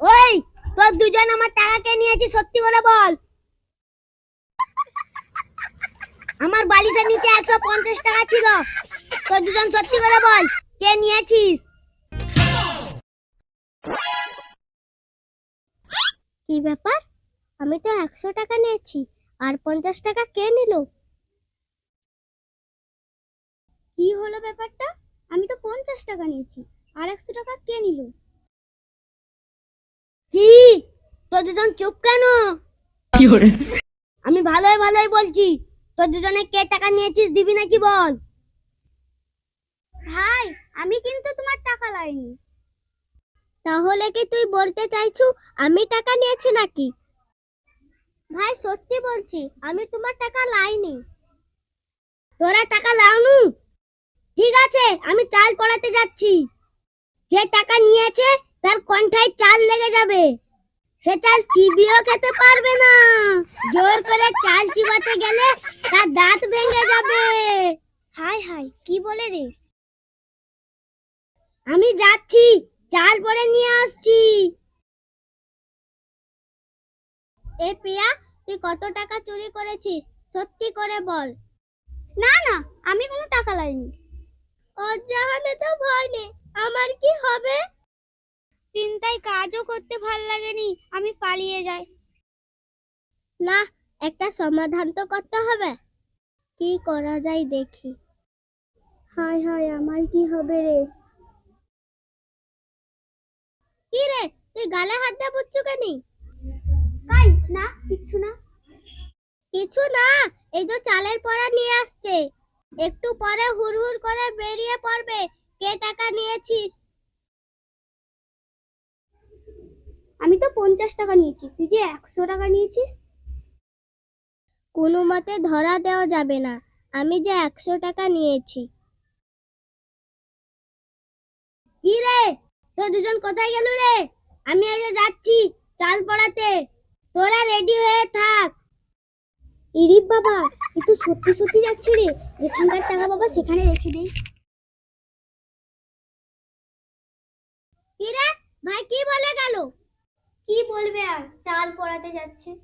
ওই, তোর দুজন আমার টাকা কে নিয়েছি, সত্যি করে বল। আমার বালিশের নিচে একশো পঞ্চাশ টাকা ছিল। তোর দুজন সত্যি করে বল, কে নিয়েছিস? কি ব্যাপার? আমি তো একশো টাকা নিয়েছি, আর পঞ্চাশ টাকা কে নিল? কি হলো ব্যাপারটা? আমি তো পঞ্চাশ টাকা নিয়েছি, আর একশো টাকা কে নিল? কি? তোর দুজন চুপ কেন? আমি ভালোই ভালোই বলছি। তোর দুজনে কে টাকা নিয়েছিস দিবি নাকি বল? ভাই আমি কিন্তু তোমার টাকা লাইনি। তাহলে কি তুই বলতে চাইছু আমি টাকা নিয়েছি নাকি? ভাই সত্যি বলছি আমি তোমার টাকা লাইনি। তোরা টাকা লাউনু ঠিক আছে আমি চাল পড়াতে যাচ্ছি। যে টাকা নিয়েছে তার কণ্ঠায় চাল লেগে যাবে। সে চাল চিবিয়েও খেতে পারবে না। জোর করে চাল চিবাতে গেলে তার দাঁত ভেঙে যাবে। হাই হাই কি বলে রে? আমি যাচ্ছি চাল পরে নিয়ে আসছি। এ পিয়া তুই কত টাকা চুরি করেছিস? সত্যি করে বল। না না আমি কোনো টাকা লাইনি। ও জাহানে তো ভয় নেই। আমার কি হবে? চিন্তায় কাজও করতে ভালো লাগেনি। আমি পালিয়ে যাই। না একটা সমাধান তো করতে হবে। কি করা যায় দেখি। হায় হায় আমার কি হবে রে? কি রে তুই গালে হাত দিয়ে বুঝছু কেন? কাই না কিছু না। কিছু না এই যে চালের পরা নিয়ে আসছে। একটু পরে হুড়হুড় করে বেরিয়ে পড়বে। কে টাকা নিয়েছিস? আমি তো পঞ্চাশ টাকা নিয়েছি। তুই যে একশো টাকা নিয়েছিস? কোনো মতে ধরা দেওয়া যাবে না। আমি যে একশো টাকা নিয়েছি। কি রে? তোর দুজন কোথায় গেল রে? আমি যে যাচ্ছি চাল পড়াতে। তোরা রেডি হয়ে থাক। ইরিপ বাবা একটু সত্যি সত্যি যাচ্ছি রে। যেখানকার টাকা বাবা সেখানে রেখে দেই কি রে? ভাই কি বলে গেল? কি বলবে আর? চাল পড়াতে যাচ্ছে।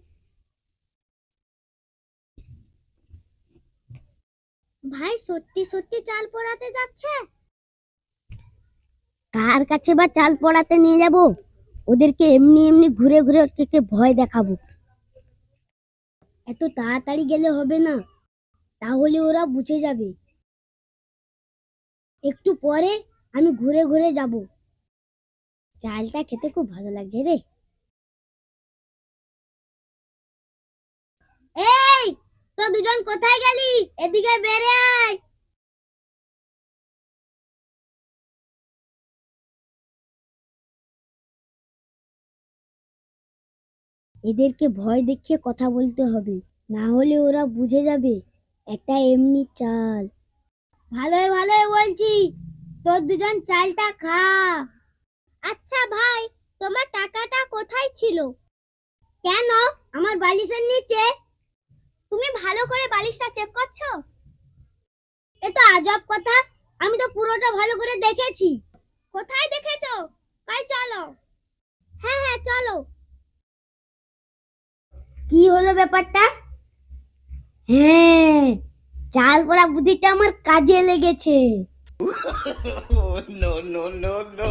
ভাই, সত্যি সত্যি চাল পড়াতে যাচ্ছে? কার কাছে বা চাল পড়াতে নিয়ে যাব? ওদেরকে এমনি এমনি ঘুরে ঘুরে ওদেরকে ভয় দেখাবো। এত তাড়াতাড়ি গেলে হবে না। তাহলে ওরা বুঝে যাবে। একটু পরে আমি ঘুরে ঘুরে যাব। চালটা খেতে খুব ভালো লাগছে রে। তো দুজন কোথায় গেলি? এদিকে বেরে আয়। এদেরকে ভয় দেখিয়ে কথা বলতে হবে, না হলে ওরা বুঝে যাবে, একটা এমনি চাল। ভালোই ভালোই বলছি, তোর দুজন চালটা খা। আচ্ছা ভাই, তোমার টাকাটা কোথায় ছিল? কেন? আমার বালিশের নিচে? তুমি ভালো করে বালিশটা চেক করছ? এ তো আজব কথা। আমি তো পুরোটা ভালো করে দেখেছি। কোথায় দেখেছ? তাই চলো। হ্যাঁ হ্যাঁ চলো। কি হলো ব্যাপারটা? হ্যাঁ চাল পড়া বুদ্ধিটা আমার কাজে লেগেছে। No, no, no, no.